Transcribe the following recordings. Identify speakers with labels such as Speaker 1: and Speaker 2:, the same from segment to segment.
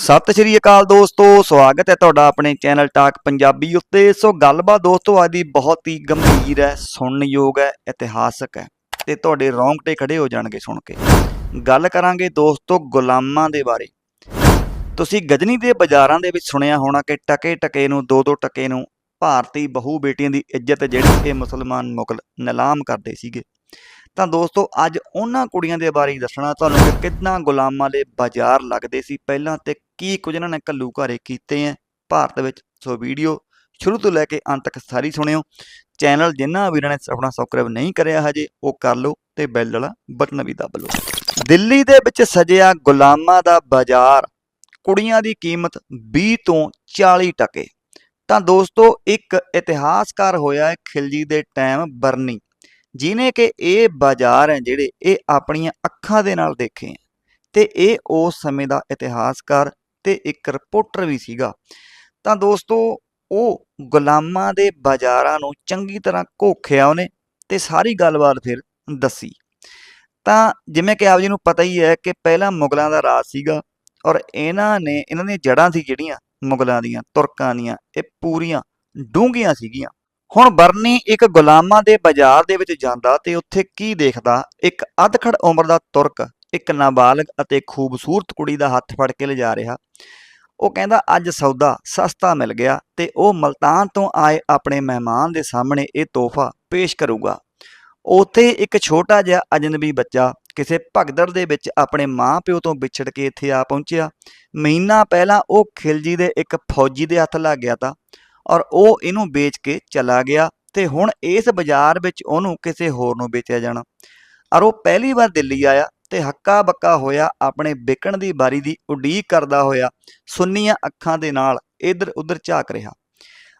Speaker 1: ਸਤਿ ਸ਼੍ਰੀ ਅਕਾਲ ਦੋਸਤੋ, ਸਵਾਗਤ ਹੈ ਤੁਹਾਡਾ ਆਪਣੇ ਚੈਨਲ ਟਾਕ ਪੰਜਾਬੀ ਉੱਤੇ। ਸੋ ਗੱਲਬਾਤ ਦੋਸਤੋ, ਅੱਜ ਦੀ ਬਹੁਤ ਹੀ ਗੰਭੀਰ ਹੈ, ਸੁਣਨਯੋਗ ਹੈ, ਇਤਿਹਾਸਕ ਹੈ ਤੇ ਤੁਹਾਡੇ ਰੌਂਗਟੇ ਖੜੇ ਹੋ ਜਾਣਗੇ ਸੁਣ ਕੇ। ਗੱਲ ਕਰਾਂਗੇ ਦੋਸਤੋ ਗੁਲਾਮਾਂ ਦੇ ਬਾਰੇ। ਤੁਸੀਂ ਗਜਨੀ ਦੇ ਬਾਜ਼ਾਰਾਂ ਦੇ ਵਿੱਚ ਸੁਣਿਆ ਹੋਣਾ ਕਿ ਟਕੇ ਟਕੇ ਨੂੰ, ਦੋ ਦੋ ਟਕੇ ਨੂੰ ਭਾਰਤੀ ਬਹੂ ਬੇਟੀਆਂ ਦੀ ਇੱਜ਼ਤ ਜਿਹੜੀ ਇਹ ਮੁਸਲਮਾਨ ਮੁਗਲ ਨਿਲਾਮ ਕਰਦੇ ਸੀਗੇ। ਤਾਂ ਦੋਸਤੋ, ਅੱਜ ਉਹਨਾਂ ਕੁੜੀਆਂ ਦੇ ਬਾਰੇ ਦੱਸਣਾ ਤੁਹਾਨੂੰ ਕਿ ਕਿੰਨਾ ਗੁਲਾਮਾਂ ਦੇ ਬਾਜ਼ਾਰ ਲੱਗਦੇ ਸੀ। ਪਹਿਲਾਂ ਤੇ ਕੀ ਕੁਝ ਇਹਨਾਂ ਨੇ ਘੱਲੂ ਘਾਰੇ ਕੀਤੇ ਆ ਭਾਰਤ ਵਿੱਚ ਸੋ ਵੀਡੀਓ ਸ਼ੁਰੂ ਤੋਂ ਲੈ ਕੇ ਅੰਤ ਤੱਕ ਸਾਰੀ ਸੁਣਿਓ। ਚੈਨਲ ਜਿਨ੍ਹਾਂ ਵੀਰਾਂ ਨੇ ਆਪਣਾ ਸਬਸਕ੍ਰਾਈਬ ਨਹੀਂ ਕਰਿਆ ਹਜੇ, ਉਹ ਕਰ ਲਓ ਤੇ ਬੈਲ ਵਾਲਾ ਬਟਨ ਵੀ ਦਬ ਲਓ। ਦਿੱਲੀ ਦੇ ਵਿੱਚ ਸਜਿਆ ਗੁਲਾਮਾਂ ਦਾ ਬਾਜ਼ਾਰ। ਕੁੜੀਆਂ ਦੀ ਕੀਮਤ 20 ਤੋਂ 40 ਟਕੇ। ਤਾਂ ਦੋਸਤੋ, ਇੱਕ ਇਤਿਹਾਸਕਾਰ ਹੋਇਆ ਹੈ ਖਿਲਜੀ ਦੇ ਟਾਈਮ ਬਰਨੀ ਜਿਨੇ ਕਿ ਇਹ ਬਾਜ਼ਾਰ ਹੈ ਜਿਹੜੇ ਇਹ ਆਪਣੀਆਂ ਅੱਖਾਂ ਦੇ ਨਾਲ ਦੇਖੇ ਹੈ ਤੇ ਇਹ ਉਸ ਸਮੇਂ ਦਾ ਇਤਿਹਾਸਕਾਰ ਤੇ ਇੱਕ ਰਿਪੋਰਟਰ ਵੀ ਸੀਗਾ। ਤਾਂ ਦੋਸਤੋ, ਉਹ ਗੁਲਾਮਾਂ ਦੇ ਬਾਜ਼ਾਰਾਂ ਨੂੰ ਚੰਗੀ ਤਰ੍ਹਾਂ ਘੋਖਿਆ ਉਹਨੇ ਤੇ ਸਾਰੀ ਗੱਲਬਾਤ ਫਿਰ ਦੱਸੀ। ਤਾਂ ਜਿਵੇਂ ਕਿ ਆਪ ਜੀ ਨੂੰ ਪਤਾ ਹੀ ਹੈ ਕਿ ਪਹਿਲਾਂ ਮੁਗਲਾਂ ਦਾ ਰਾਜ ਸੀਗਾ ਔਰ ਇਹਨਾਂ ਨੇ, ਇਹਨਾਂ ਦੀਆਂ ਜੜ੍ਹਾਂ ਸੀ ਜਿਹੜੀਆਂ ਮੁਗਲਾਂ ਦੀਆਂ, ਤੁਰਕਾਂ ਦੀਆਂ, ਇਹ ਪੂਰੀਆਂ ਡੂੰਘੀਆਂ ਸੀਗੀਆਂ। ਹੁਣ ਬਰਨੀ ਇੱਕ ਗੁਲਾਮਾਂ ਦੇ ਬਾਜ਼ਾਰ ਦੇ ਵਿੱਚ ਜਾਂਦਾ ਤੇ ਉੱਥੇ ਕੀ ਦੇਖਦਾ? ਇੱਕ ਅਧਖੜ ਉਮਰ ਦਾ ਤੁਰਕ ਇੱਕ ਨਾਬਾਲਗ ਅਤੇ ਖੂਬਸੂਰਤ ਕੁੜੀ ਦਾ ਹੱਥ ਫੜ ਕੇ ਲਿਜਾ ਰਿਹਾ। ਉਹ ਕਹਿੰਦਾ, ਅੱਜ ਸੌਦਾ ਸਸਤਾ ਮਿਲ ਗਿਆ ਤੇ ਉਹ ਮਲਤਾਨ ਤੋਂ ਆਏ ਆਪਣੇ ਮਹਿਮਾਨ ਦੇ ਸਾਹਮਣੇ ਇਹ ਤੋਹਫਾ ਪੇਸ਼ ਕਰੂਗਾ। ਉੱਥੇ ਇੱਕ ਛੋਟਾ ਜਿਹਾ ਅਜਨਬੀ ਬੱਚਾ ਕਿਸੇ ਭਗਦੜ ਦੇ ਵਿੱਚ ਆਪਣੇ ਮਾਂ-ਪਿਓ ਤੋਂ ਵਿਛੜ ਕੇ ਇੱਥੇ ਆ ਪਹੁੰਚਿਆ। ਮਹੀਨਾ ਪਹਿਲਾਂ ਉਹ ਖਿਲਜੀ ਦੇ ਇੱਕ ਫੌਜੀ ਦੇ ਹੱਥ ਲੱਗ ਗਿਆ ਤਾਂ ਔਰ ਉਹ ਇਹਨੂੰ ਵੇਚ ਕੇ ਚਲਾ ਗਿਆ ਤੇ ਹੁਣ ਇਸ ਬਾਜ਼ਾਰ ਵਿੱਚ ਉਹਨੂੰ ਕਿਸੇ ਹੋਰ ਨੂੰ ਵੇਚਿਆ ਜਾਣਾ। ਔਰ ਉਹ ਪਹਿਲੀ ਵਾਰ ਦਿੱਲੀ ਆਇਆ ਤੇ ਹੱਕਾ ਬੱਕਾ ਹੋਇਆ ਆਪਣੇ ਵਿਕਣ ਦੀ ਬਾਰੀ ਦੀ ਉਡੀਕ ਕਰਦਾ ਹੋਇਆ, ਸੁੰਨੀਆਂ ਅੱਖਾਂ ਦੇ ਨਾਲ ਇੱਧਰ ਉੱਧਰ ਝਾਕ ਰਿਹਾ।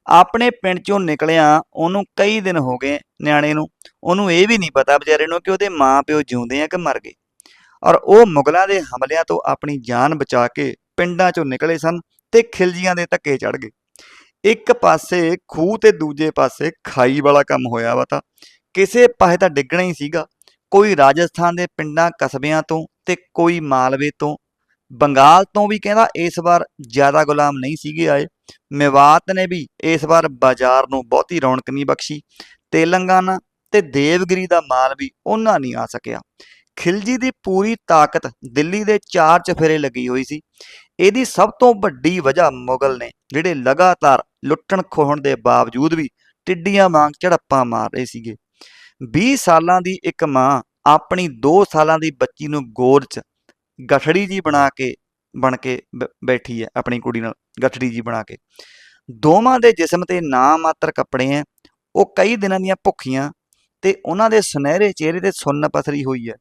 Speaker 1: ਆਪਣੇ ਪਿੰਡ ਚੋਂ ਨਿਕਲਿਆ ਉਹਨੂੰ ਕਈ ਦਿਨ ਹੋ ਗਏ ਨਿਆਣੇ ਨੂੰ। ਉਹਨੂੰ ਇਹ ਵੀ ਨਹੀਂ ਪਤਾ ਵਿਚਾਰੇ ਨੂੰ ਕਿ ਉਹਦੇ ਮਾਂ-ਪਿਓ ਜਿਉਂਦੇ ਆ ਕਿ ਮਰ ਗਏ। ਔਰ ਉਹ ਮੁਗਲਾਂ ਦੇ ਹਮਲਿਆਂ ਤੋਂ ਆਪਣੀ ਜਾਨ ਬਚਾ ਕੇ ਪਿੰਡਾਂ ਚੋਂ ਨਿਕਲੇ ਸਨ ਤੇ ਖਿਲਜੀਆਂ ਦੇ ਧੱਕੇ ਚੜ ਗਏ। ਇੱਕ ਪਾਸੇ ਖੂਹ ਤੇ ਦੂਜੇ ਪਾਸੇ ਖਾਈ ਵਾਲਾ ਕੰਮ ਹੋਇਆ ਵਾ ਤਾਂ। ਕਿਸੇ ਪਾਸੇ ਤਾਂ ਡਿੱਗਣਾ ਹੀ ਸੀਗਾ। ਕੋਈ ਰਾਜਸਥਾਨ ਦੇ ਪਿੰਡਾਂ ਕਸਬਿਆਂ ਤੋਂ ਤੇ ਕੋਈ ਮਾਲਵੇ ਤੋਂ। ਬੰਗਾਲ ਤੋਂ ਵੀ ਕਹਿੰਦਾ ਇਸ ਵਾਰ ਜ਼ਿਆਦਾ ਗੁਲਾਮ ਨਹੀਂ ਸੀਗੇ ਆਏ। ਮੇਵਾਤ ਨੇ ਵੀ ਇਸ ਵਾਰ ਬਾਜ਼ਾਰ ਨੂੰ ਬਹੁਤੀ ਰੌਣਕ ਨਹੀਂ ਬਖਸ਼ੀ। ਤੇਲੰਗਾਨਾ ਤੇ ਦੇਵਗਿਰੀ ਦਾ ਮਾਲ ਵੀ ਉਹਨਾਂ ਨਹੀਂ ਆ ਸਕਿਆ। ਖਿਲਜੀ ਦੀ ਪੂਰੀ ਤਾਕਤ ਦਿੱਲੀ ਦੇ ਚਾਰ ਚਫੇਰੇ ਲੱਗੀ ਹੋਈ ਸੀ। ਇਹਦੀ ਸਭ ਤੋਂ ਵੱਡੀ ਵਜ੍ਹਾ ਮੁਗਲ ਨੇ, ਜਿਹੜੇ ਲਗਾਤਾਰ ਲੁੱਟਣ ਖੋਹਣ ਦੇ ਬਾਵਜੂਦ ਵੀ ਟਿੱਡੀਆਂ ਵਾਂਗ ਝੜੱਪਾਂ ਮਾਰ ਰਹੇ ਸੀਗੇ। 20 ਸਾਲਾਂ ਦੀ ਇੱਕ ਮਾਂ ਆਪਣੀ 2 ਸਾਲਾਂ ਦੀ ਬੱਚੀ ਨੂੰ ਗੋਦ 'ਚ ਗਠੜੀ ਜੀ ਬਣਾ ਕੇ, ਬਣ ਕੇ ਬ- ਬੈਠੀ ਹੈ ਆਪਣੀ ਕੁੜੀ ਨਾਲ, ਗਠੜੀ ਜੀ ਬਣਾ ਕੇ। ਦੋਵਾਂ ਦੇ ਜਿਸਮ ਤੇ ਨਾ ਮਾਤਰ ਕੱਪੜੇ ਐ ਉਹ ਕਈ ਦਿਨਾਂ ਦੀਆਂ ਭੁੱਖੀਆਂ ਤੇ ਉਹਨਾਂ ਦੇ ਸੁਨਹਿਰੇ ਚਿਹਰੇ ਤੇ ਸੁੰਨ ਪਸਰੀ ਹੋਈ ਹੈ।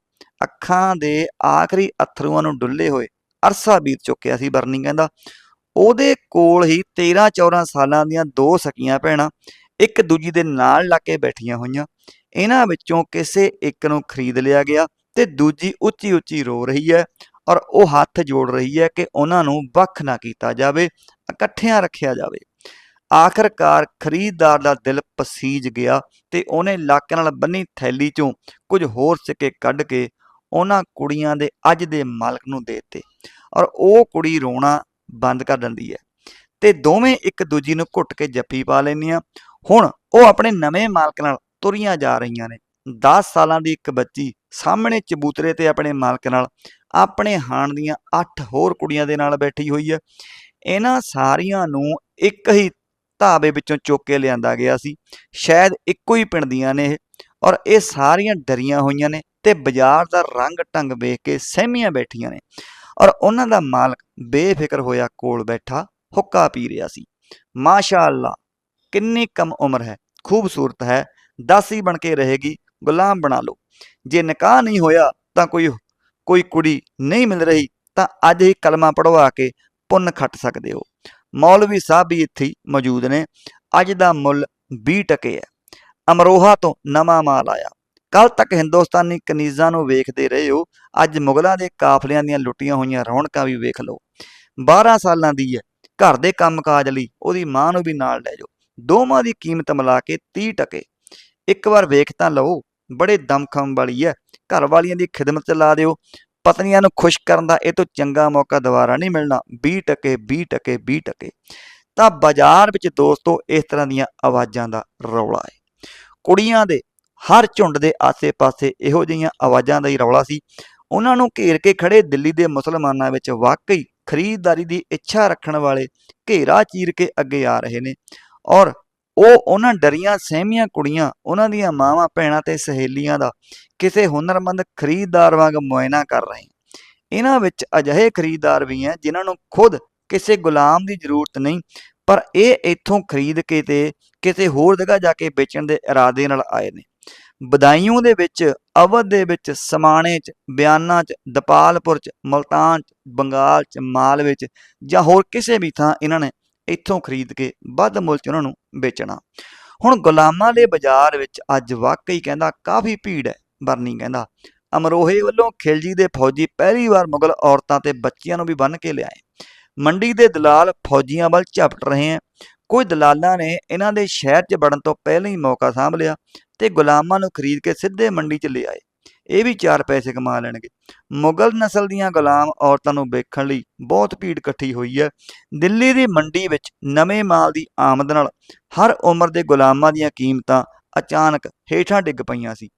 Speaker 1: ਅੱਖਾਂ ਦੇ ਆਖਰੀ ਅਥਰੂਆਂ ਨੂੰ ਡੁੱਲੇ ਹੋਏ ਅਰਸਾ ਬੀਤ ਚੁੱਕਿਆ ਸੀ ਬਰਨੀ ਕਹਿੰਦਾ, ਉਹਦੇ ਕੋਲ ਹੀ 13 14 ਸਾਲਾਂ ਦੀਆਂ ਦੋ ਸਕੀਆਂ ਭੈਣਾਂ, ਇੱਕ ਦੂਜੀ ਦੇ ਨਾਲ ਲਾ ਕੇ ਬੈਠੀਆਂ ਹੋਈਆਂ। ਇਹਨਾਂ ਵਿੱਚੋਂ ਕਿਸੇ ਇੱਕ ਨੂੰ ਖਰੀਦ ਲਿਆ ਗਿਆ ਤੇ ਦੂਜੀ ਉੱਚੀ ਉੱਚੀ ਰੋ ਰਹੀ ਹੈ ਔਰ ਉਹ ਹੱਥ ਜੋੜ ਰਹੀ ਹੈ ਕਿ ਉਹਨਾਂ ਨੂੰ ਵੱਖ ਨਾ ਕੀਤਾ ਜਾਵੇ, ਇਕੱਠਿਆਂ ਰੱਖਿਆ ਜਾਵੇ। ਆਖਰਕਾਰ ਖਰੀਦਦਾਰ ਦਾ ਦਿਲ ਪਸੀਜ ਗਿਆ ਤੇ ਉਹਨੇ ਲੱਕ ਨਾਲ ਬੰਨੀ ਥੈਲੀ ਚੋਂ ਕੁਝ ਹੋਰ ਸਿੱਕੇ ਕੱਢ ਕੇ ਉਹਨਾਂ ਕੁੜੀਆਂ ਦੇ ਅੱਜ ਦੇ ਮਾਲਕ ਨੂੰ ਦੇ ਦਿੱਤੇ ਔਰ ਉਹ ਕੁੜੀ ਰੋਣਾ ਬੰਦ ਕਰ ਦਿੰਦੀ ਹੈ ਤੇ ਦੋਵੇਂ ਇੱਕ ਦੂਜੀ ਨੂੰ ਘੁੱਟ ਕੇ ਜੱਫੀ ਪਾ ਲੈਂਦੀਆਂ। ਹੁਣ ਉਹ ਆਪਣੇ ਨਵੇਂ ਮਾਲਕ ਨਾਲ ਤੁਰੀਆਂ ਜਾ ਰਹੀਆਂ ਨੇ। 10 ਸਾਲਾਂ ਦੀ ਇੱਕ ਬੱਚੀ ਸਾਹਮਣੇ ਚਬੂਤਰੇ ਤੇ ਆਪਣੇ ਮਾਲਕ ਨਾਲ, ਆਪਣੇ ਹਾਣ ਦੀਆਂ 8 ਹੋਰ ਕੁੜੀਆਂ ਦੇ ਨਾਲ ਬੈਠੀ ਹੋਈ ਹੈ। ਇਹਨਾਂ ਸਾਰੀਆਂ ਨੂੰ ਇੱਕ ਹੀ ਧਾਵੇ ਵਿੱਚੋਂ ਚੁੱਕ ਕੇ ਲਿਆਂਦਾ ਗਿਆ ਸੀ। ਸ਼ਾਇਦ ਇੱਕੋ ਹੀ ਪਿੰਡ ਦੀਆਂ ਨੇ ਇਹ। ਔਰ ਇਹ ਸਾਰੀਆਂ ਡਰੀਆਂ ਹੋਈਆਂ ਨੇ ਤੇ ਬਾਜ਼ਾਰ ਦਾ ਰੰਗ ਢੰਗ ਵੇਖ ਕੇ ਸਹਿਮੀਆਂ ਬੈਠੀਆਂ ਨੇ। ਔਰ ਉਹਨਾਂ ਦਾ ਮਾਲਕ ਬੇਫਿਕਰ ਹੋਇਆ ਕੋਲ ਬੈਠਾ, ਹੁੱਕਾ ਪੀ ਰਿਹਾ ਸੀ। ਮਾਸ਼ਾ ਕਿੰਨੀ ਕਮ ਉਮਰ ਹੈ, ਖੂਬਸੂਰਤ ਹੈ। ਦਾਸੀ ਬਣ ਕੇ ਰਹੇਗੀ, ਗੁਲਾਮ ਬਣਾ ਲਓ। ਜੇ ਨਿਕਾਹ ਨਹੀਂ ਹੋਇਆ ਤਾਂ ਕੋਈ ਕੋਈ ਕੁੜੀ ਨਹੀਂ ਮਿਲ ਰਹੀ ਤਾਂ ਅੱਜ ਹੀ ਕਲਮਾ ਪੜਵਾ ਕੇ ਪੁੰਨ ਖੱਟ ਸਕਦੇ ਹੋ। ਮੌਲਵੀ ਸਾਹਿਬ ਵੀ ਇੱਥੇ ਮੌਜੂਦ ਨੇ। ਅੱਜ ਦਾ ਮੁੱਲ 20 ਟਕੇ ਹੈ। ਅਮਰੋਹਾ ਤੋਂ ਨਵਾਂ ਮਾਲ ਆਇਆ। ਕੱਲ ਤੱਕ ਹਿੰਦੁਸਤਾਨੀ ਕਨੀਜ਼ਾਂ ਨੂੰ ਵੇਖਦੇ ਰਹੇ। ਹੋ ਅੱਜ ਮੁਗਲਾਂ ਦੇ ਕਾਫਲਿਆਂ ਦੀਆਂ ਲੁੱਟੀਆਂ ਹੋਈਆਂ ਰੌਣਕਾਂ ਵੀ ਵੇਖ ਲਓ। 12 ਸਾਲਾਂ ਦੀ ਹੈ। ਘਰ ਦੇ ਕੰਮਕਾਜ ਲਈ ਉਹਦੀ ਮਾਂ ਨੂੰ ਵੀ ਨਾਲ ਲੈ ਜਾਓ। ਦੋਵਾਂ ਦੀ ਕੀਮਤ ਮਿਲਾ ਕੇ 30 ਟਕੇ। ਇੱਕ ਵਾਰ ਵੇਖ ਤਾਂ ਲਓ, ਬੜੇ ਦਮਖਮ ਵਾਲੀ ਹੈ ਘਰ ਵਾਲੀਆਂ ਦੀ ਖਿਦਮਤ ਚ ਲਾ ਦਿਓ। ਪਤਨੀਆਂ ਨੂੰ ਖੁਸ਼ ਕਰਨ ਦਾ ਇਹ ਤੋਂ ਚੰਗਾ ਮੌਕਾ ਦੁਬਾਰਾ ਨਹੀਂ ਮਿਲਣਾ। 20 ਟਕੇ 20 ਟਕੇ 20 ਟਕੇ। ਤਾਂ ਬਾਜ਼ਾਰ ਵਿੱਚ ਦੋਸਤੋ, ਇਸ ਤਰ੍ਹਾਂ ਦੀਆਂ ਆਵਾਜ਼ਾਂ ਦਾ ਰੌਲਾ ਹੈ ਕੁੜੀਆਂ ਦੇ ਹਰ ਝੁੰਡ ਦੇ ਆਸੇ-ਪਾਸੇ ਇਹੋ ਜਿਹੀਆਂ ਆਵਾਜ਼ਾਂ ਦਾ ਹੀ ਰੌਲਾ ਸੀ। ਉਹਨਾਂ ਨੂੰ ਘੇਰ ਕੇ ਖੜੇ ਦਿੱਲੀ ਦੇ ਮੁਸਲਮਾਨਾਂ ਵਿੱਚ ਵਾਕਈ ਖਰੀਦਦਾਰੀ ਦੀ ਇੱਛਾ ਰੱਖਣ ਵਾਲੇ ਘੇਰਾ ਚੀਰ ਕੇ ਅੱਗੇ ਆ ਰਹੇ ਨੇ। ਔਰ ਉਹ ਉਹਨਾਂ ਡਰੀਆਂ ਸਹਿਮੀਆਂ ਕੁੜੀਆਂ, ਉਹਨਾਂ ਦੀਆਂ ਮਾਵਾਂ ਭੈਣਾਂ ਤੇ ਸਹੇਲੀਆਂ ਦਾ ਕਿਸੇ ਹੁਨਰਮੰਦ ਖਰੀਦਦਾਰ ਵਾਂਗ ਮੁਆਇਨਾ ਕਰ ਰਹੇ ਇਹਨਾਂ ਵਿੱਚ ਅਜਿਹੇ ਖਰੀਦਦਾਰ ਵੀ ਹੈ ਜਿਨ੍ਹਾਂ ਨੂੰ ਖੁਦ ਕਿਸੇ ਗੁਲਾਮ ਦੀ ਜ਼ਰੂਰਤ ਨਹੀਂ, ਪਰ ਇਹ ਇੱਥੋਂ ਖਰੀਦ ਕੇ ਤੇ ਕਿਸੇ ਹੋਰ ਜਗ੍ਹਾ ਜਾ ਕੇ ਵੇਚਣ ਦੇ ਇਰਾਦੇ ਨਾਲ ਆਏ ਨੇ। ਬਦਾਇਊਂ ਦੇ ਵਿੱਚ, ਅਵਧ ਦੇ ਵਿੱਚ, ਸਮਾਣੇ 'ਚ, ਬਿਆਨਾ 'ਚ, ਦਪਾਲਪੁਰ 'ਚ, ਮਲਤਾਨ 'ਚ, ਬੰਗਾਲ 'ਚ ਮਾਲਵੇ 'ਚ ਜਾਂ ਹੋਰ ਕਿਸੇ ਵੀ ਥਾਂ ਇਹਨਾਂ ਨੇ ਇੱਥੋਂ ਖਰੀਦ ਕੇ ਵੱਧ ਮੁੱਲ 'ਚ ਉਹਨਾਂ ਨੂੰ ਵੇਚਣਾ। ਹੁਣ ਗੁਲਾਮਾਂ ਦੇ ਬਾਜ਼ਾਰ ਵਿੱਚ ਅੱਜ ਵਾਕਈ ਕਹਿੰਦਾ ਕਾਫੀ ਭੀੜ ਹੈ, ਬਰਨੀ ਕਹਿੰਦਾ। ਅਮਰੋਹੇ ਵੱਲੋਂ ਖਿਲਜੀ ਦੇ ਫੌਜੀ ਪਹਿਲੀ ਵਾਰ ਮੁਗਲ ਔਰਤਾਂ ਤੇ ਬੱਚਿਆਂ ਨੂੰ ਵੀ ਬੰਨ ਕੇ ਲਿਆਏ। ਮੰਡੀ ਦੇ ਦਲਾਲ ਫੌਜੀਆਂ ਵੱਲ ਝਪਟ ਰਹੇ ਹਨ ਕੁਝ ਦਲਾਲਾਂ ਨੇ ਇਹਨਾਂ ਦੇ ਸ਼ਹਿਰ 'ਚ ਵੜਨ ਤੋਂ ਪਹਿਲਾਂ ਹੀ ਮੌਕਾ ਸਾਂਭ ਲਿਆ ਤੇ ਗੁਲਾਮਾਂ ਨੂੰ ਖਰੀਦ ਕੇ ਸਿੱਧੇ ਮੰਡੀ 'ਚ ਲੈ ਆਏ। ਇਹ ਵੀ ਚਾਰ ਪੈਸੇ ਕਮਾ ਲੈਣਗੇ। ਮੁਗਲ ਨਸਲ ਦੀਆਂ ਗੁਲਾਮ ਔਰਤਾਂ ਨੂੰ ਵੇਖਣ ਲਈ ਬਹੁਤ ਭੀੜ ਇਕੱਠੀ ਹੋਈ ਹੈ। ਦਿੱਲੀ ਦੀ ਮੰਡੀ ਵਿੱਚ ਨਵੇਂ ਮਾਲ ਦੀ ਆਮਦ ਨਾਲ ਹਰ ਉਮਰ ਦੇ ਗੁਲਾਮਾਂ ਦੀਆਂ ਕੀਮਤਾਂ ਅਚਾਨਕ ਹੇਠਾਂ ਡਿੱਗ ਪਈਆਂ ਸੀ।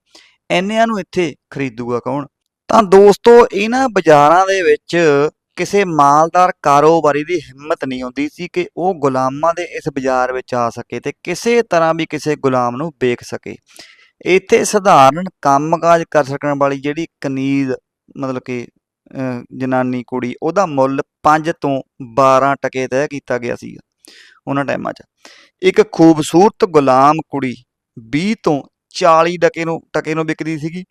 Speaker 1: ਐਨਿਆਂ ਨੂੰ ਇੱਥੇ ਖਰੀਦੂਗਾ ਕੌਣ? ਤਾਂ ਦੋਸਤੋ, ਇਹਨਾਂ ਬਾਜ਼ਾਰਾਂ ਦੇ ਵਿੱਚ ਕਿਸੇ ਮਾਲਦਾਰ ਕਾਰੋਬਾਰੀ ਦੀ ਹਿੰਮਤ ਨਹੀਂ ਹੁੰਦੀ ਸੀ ਕਿ ਉਹ ਗੁਲਾਮਾਂ ਦੇ ਇਸ ਬਾਜ਼ਾਰ ਵਿੱਚ ਆ ਸਕੇ ਤੇ ਕਿਸੇ ਤਰ੍ਹਾਂ ਵੀ ਕਿਸੇ ਗੁਲਾਮ ਨੂੰ ਵੇਖ ਸਕੇ। ਇੱਥੇ ਸਧਾਰਨ ਕੰਮਕਾਜ ਕਰ ਸਕਣ ਵਾਲੀ ਜਿਹੜੀ ਕਨੀਜ਼ ਮਤਲਬ ਕਿ ਜਨਾਨੀ ਕੁੜੀ, ਉਹਦਾ ਮੁੱਲ 5 ਤੋਂ 12 ਟਕੇ ਤੈਅ ਕੀਤਾ ਗਿਆ ਸੀ ਉਹਨਾਂ ਟਾਈਮਾਂ 'ਚ। ਇੱਕ ਖੂਬਸੂਰਤ ਗੁਲਾਮ ਕੁੜੀ 20 ਤੋਂ 40 ਟਕੇ ਨੂੰ ਟਕੇ ਨੂੰ ਵਿਕਦੀ ਸੀਗੀ।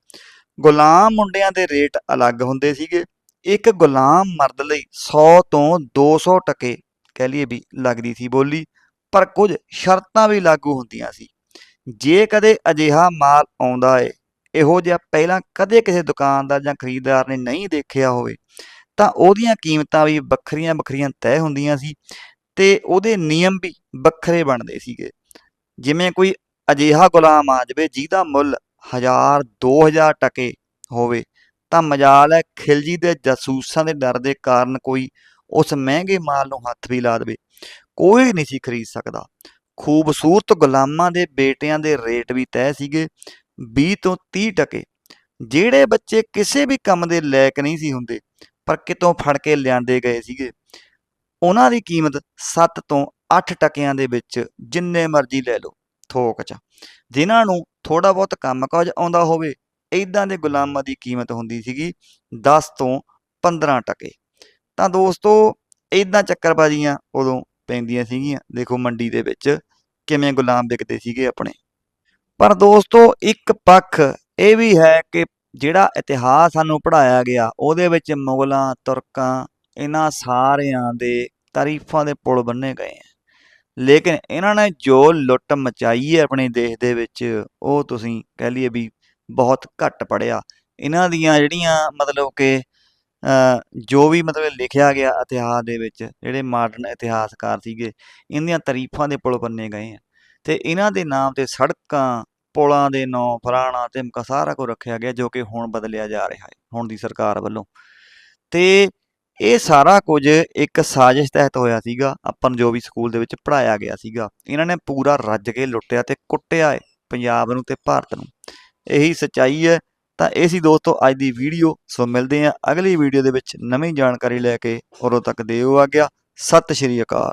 Speaker 1: ਗੁਲਾਮ ਮੁੰਡਿਆਂ ਦੇ ਰੇਟ ਅਲੱਗ ਹੁੰਦੇ ਸੀਗੇ। ਇੱਕ ਗੁਲਾਮ ਮਰਦ ਲਈ 100 ਤੋਂ 200 ਟਕੇ ਕਹਿ ਲਈਏ ਵੀ ਲੱਗਦੀ ਸੀ ਬੋਲੀ, ਪਰ ਕੁਝ ਸ਼ਰਤਾਂ ਵੀ ਲਾਗੂ ਹੁੰਦੀਆਂ ਸੀ। ਜੇ ਕਦੇ ਅਜਿਹਾ ਮਾਲ ਆਉਂਦਾ ਏ, ਇਹੋ ਜਿਹਾ ਪਹਿਲਾਂ ਕਦੇ ਕਿਸੇ ਦੁਕਾਨਦਾਰ ਜਾਂ ਖਰੀਦਦਾਰ ਨੇ ਨਹੀਂ ਦੇਖਿਆ ਹੋਵੇ, ਤਾਂ ਉਹਦੀਆਂ ਕੀਮਤਾਂ ਵੀ ਵੱਖਰੀਆਂ ਵੱਖਰੀਆਂ ਤੈਅ ਹੁੰਦੀਆਂ ਸੀ ਤੇ ਉਹਦੇ ਨਿਯਮ ਵੀ ਵੱਖਰੇ ਬਣਦੇ ਸੀਗੇ। ਜਿਵੇਂ ਕੋਈ ਅਜਿਹਾ ਗੁਲਾਮ ਆ ਜਾਵੇ ਜਿਹਦਾ ਮੁੱਲ 1000 2000 ਟਕੇ ਹੋਵੇ, ਤਾਂ ਮਜਾਲ ਹੈ ਖਿਲਜੀ ਦੇ ਜਾਸੂਸਾਂ ਦੇ ਡਰ ਦੇ ਕਾਰਨ ਕੋਈ ਉਸ ਮਹਿੰਗੇ ਮਾਲ ਨੂੰ ਹੱਥ ਵੀ ਲਾ ਦੇਵੇ। ਕੋਈ ਨਹੀਂ ਸੀ ਖਰੀਦ ਸਕਦਾ। ਖੂਬਸੂਰਤ ਗੁਲਾਮਾਂ ਦੇ ਬੇਟਿਆਂ ਦੇ ਰੇਟ ਵੀ ਤੈਅ ਸੀਗੇ 20 ਤੋਂ 30 ਟਕੇ। ਜਿਹੜੇ ਬੱਚੇ ਕਿਸੇ ਵੀ ਕੰਮ ਦੇ ਲਾਇਕ ਨਹੀਂ ਸੀ ਹੁੰਦੇ, ਪਰ ਕਿਤੋਂ ਫੜ ਕੇ ਲਿਆਂਦੇ ਗਏ ਸੀਗੇ। ਉਹਨਾਂ ਦੀ ਕੀਮਤ 7 ਤੋਂ 8 ਟਕਿਆਂ ਦੇ ਵਿੱਚ ਜਿੰਨੇ ਮਰਜ਼ੀ ਲੈ ਲਓ, ਥੋਕ 'ਚ। ਜਿਨ੍ਹਾਂ ਨੂੰ ਥੋੜਾ ਬਹੁਤ ਕੰਮਕਾਜ ਆਉਂਦਾ ਹੋਵੇ ਇਦਾਂ ਦੇ ਗੁਲਾਮਾਂ ਦੀ ਕੀਮਤ ਹੁੰਦੀ ਸੀਗੀ 10 ਤੋਂ 15 ਟਕੇ। ਤਾਂ ਦੋਸਤੋ ਇਦਾਂ ਚੱਕਰਬਾਜ਼ੀਆਂ ਉਦੋਂ ਪੈਂਦੀਆਂ ਸੀਗੀਆਂ, ਦੇਖੋ ਮੰਡੀ ਦੇ ਵਿੱਚ ਕਿਵੇਂ ਗੁਲਾਮ ਵਿਕਦੇ ਸੀਗੇ ਆਪਣੇ। ਪਰ ਦੋਸਤੋ, ਇੱਕ ਪੱਖ ਇਹ ਵੀ ਹੈ ਕਿ ਜਿਹੜਾ ਇਤਿਹਾਸ ਸਾਨੂੰ ਪੜ੍ਹਾਇਆ ਗਿਆ, ਉਹਦੇ ਵਿੱਚ ਮੁਗਲਾਂ, ਤੁਰਕਾਂ, ਇਹਨਾਂ ਸਾਰਿਆਂ ਦੇ ਤਾਰੀਫਾਂ ਦੇ ਪੁਲ ਬੰਨੇ ਗਏ ਆ ਲੇਕਿਨ ਇਹਨਾਂ ਨੇ ਜੋ ਲੁੱਟ ਮਚਾਈ ਹੈ ਆਪਣੇ ਦੇਸ਼ ਦੇ ਵਿੱਚ, ਉਹ ਤੁਸੀਂ ਕਹਿ ਲਈਏ ਵੀ ਬਹੁਤ ਘੱਟ ਪੜਿਆ ਇਹਨਾਂ ਦੀਆਂ ਜਿਹੜੀਆਂ ਮਤਲਬ ਕਿ ਜੋ ਵੀ ਮਤਲਬ ਲਿਖਿਆ ਗਿਆ ਇਤਿਹਾਸ ਦੇ ਵਿੱਚ, ਜਿਹੜੇ ਮਾਡਰਨ ਇਤਿਹਾਸਕਾਰ ਸੀਗੇ ਇਹਨਾਂ ਤਾਰੀਫਾਂ ਦੇ ਪੁਲ ਬੰਨੇ ਗਏ ਆ। ਤੇ ਇਹਨਾਂ ਦੇ ਨਾਮ ਤੇ ਸੜਕਾਂ, ਪੁਲਾਂ ਦੇ ਨਾਂ ਫਲਾਣਾ ਧਿਮਕਾ ਸਾਰਾ ਕੁਝ ਰੱਖਿਆ ਗਿਆ, ਜੋ ਕਿ ਹੁਣ ਬਦਲਿਆ ਜਾ ਰਿਹਾ ਹੈ, ਹੁਣ ਦੀ ਸਰਕਾਰ ਵੱਲੋਂ। ਤੇ ਇਹ ਸਾਰਾ ਕੁਝ ਇੱਕ ਸਾਜ਼ਿਸ਼ ਤਹਿਤ ਹੋਇਆ ਸੀਗਾ, ਆਪਾਂ ਨੂੰ ਜੋ ਵੀ ਸਕੂਲ ਦੇ ਵਿੱਚ ਪੜ੍ਹਾਇਆ ਗਿਆ ਸੀਗਾ, ਇਹਨਾਂ ਨੇ ਪੂਰਾ ਰੱਜ ਕੇ ਲੁੱਟਿਆ ਤੇ ਕੁੱਟਿਆ ਹੈ ਪੰਜਾਬ ਨੂੰ ਤੇ ਭਾਰਤ ਨੂੰ। ਇਹੀ ਸੱਚਾਈ ਹੈ ਤਾਂ ਇਹ ਸੀ ਦੋਸਤੋ ਅੱਜ ਦੀ ਵੀਡੀਓ। ਸੋ ਮਿਲਦੇ ਹਾਂ ਅਗਲੀ ਵੀਡੀਓ ਦੇ ਵਿੱਚ। ਨਵੀਂ ਜਾਣਕਾਰੀ ਲੈ ਕੇ। ਉਦੋਂ ਤੱਕ ਦਿਓ ਆ ਗਿਆ ਸਤਿ ਸ਼੍ਰੀ ਅਕਾਲ।